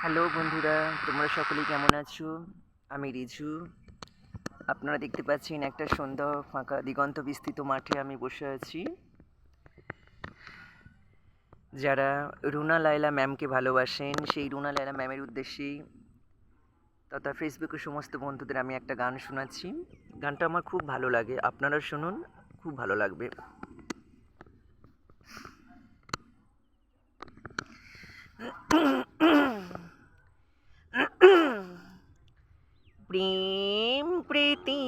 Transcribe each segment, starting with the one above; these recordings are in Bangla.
হ্যালো বন্ধুরা, তোমরা সকলেই কেমন আছো? আমি রিজু। আপনারা দেখতে পাচ্ছেন একটা সুন্দর ফাঁকা দিগন্ত বিস্তৃত মাঠে আমি বসে আছি। যারা রুনা লায়লা ম্যামকে ভালোবাসেন, সেই রুনা লায়লা ম্যামের উদ্দেশ্যেই তথা ফেসবুকের সমস্ত বন্ধুদের আমি একটা গান শোনাচ্ছি। গানটা আমার খুব ভালো লাগে। আপনারা শুনুন, খুব ভালো লাগবে। প্রেম, প্রীতি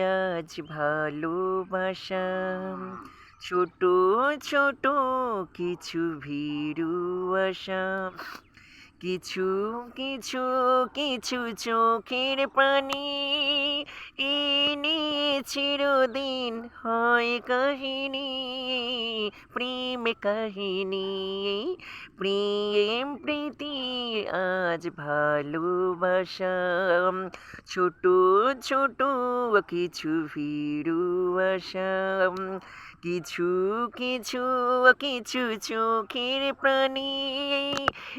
আজ ভালোবাসা ছোট ছোট কিছু ভীরু আশা। কিছু কিছু কিছু চোখের পানি এনে চিরদিন হয় কাহিনী, প্রেম কাহিনী, প্রেম, প্রীতি আজ ভালোবাসা ছোট ছোট কিছু ভীরু আশা কিছু কিছু কিছু চোখের প্রাণী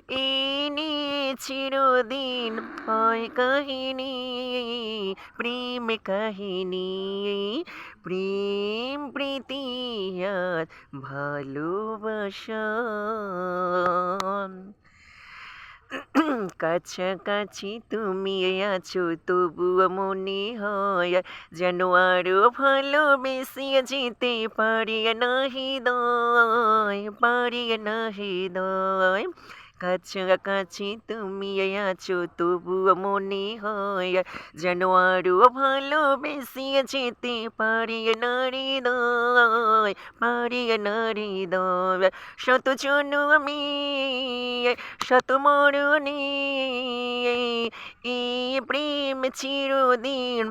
এনে চিরদিন হয় কাহিনী, প্রেম কাহিনী, প্রেম, প্রীতি ভালোবাসা। কাছাকাছি তুমি আছো, তবুও মনে হয় যেন আরও ভালোবেসে যেতে পারি না হৃদয়, পারি না হৃদয়। কাছাকাছি তুমি আছো তবুও মনে হয় যেন আরও ভালোবেসে যেতে পারি না হৃদয় পারি না হৃদয় শত আমি শত মরণে এই প্রেম চিরদিন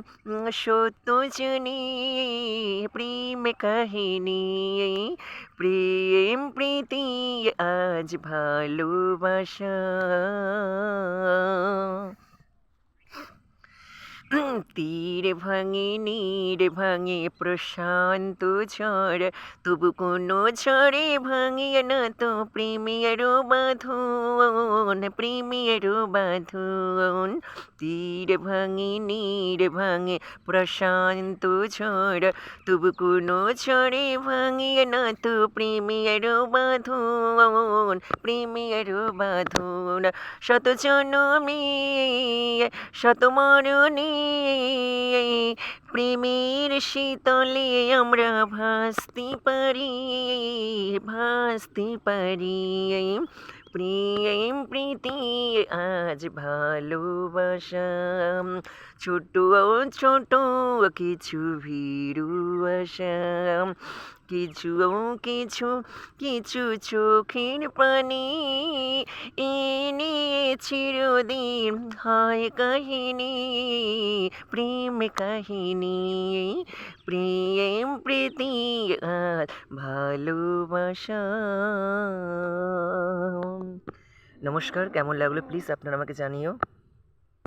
সত্য জানি প্রেম কাহিনী প্রেম প্রীতি আজ ভালোবাসা তীর ভাঙে নীর ভাঙে প্রশান্ত ঝড়। তবু কোনো ঝড়ে ভাঙিয়ে না তো প্রেমের বাঁধন প্রেমের বাঁধন। তীর ভাঙে নীর ভাঙে প্রশান্ত ঝড়। তবু কোনো ঝড়ে ভাঙিয়ে না তো প্রেমের বাঁধন প্রেমের বাঁধন। শত জনমে শত মরণে প্রেমের শীতলে আমরা ভাসতে পারি ভাসতে পারি। প্রেম প্রীতি, আজ ভালোবাসা। ছোট ছোট কিছু ভীরু আশা। কিছু কিছু কিছু চোখের পানি এনে চিরদিন হয় কাহিনী, প্রেম কাহিনী, প্রেম, প্রীতি আর ভালোবাসা। নমস্কার, কেমন লাগল প্লিজ আপনারা আমাকে জানিও।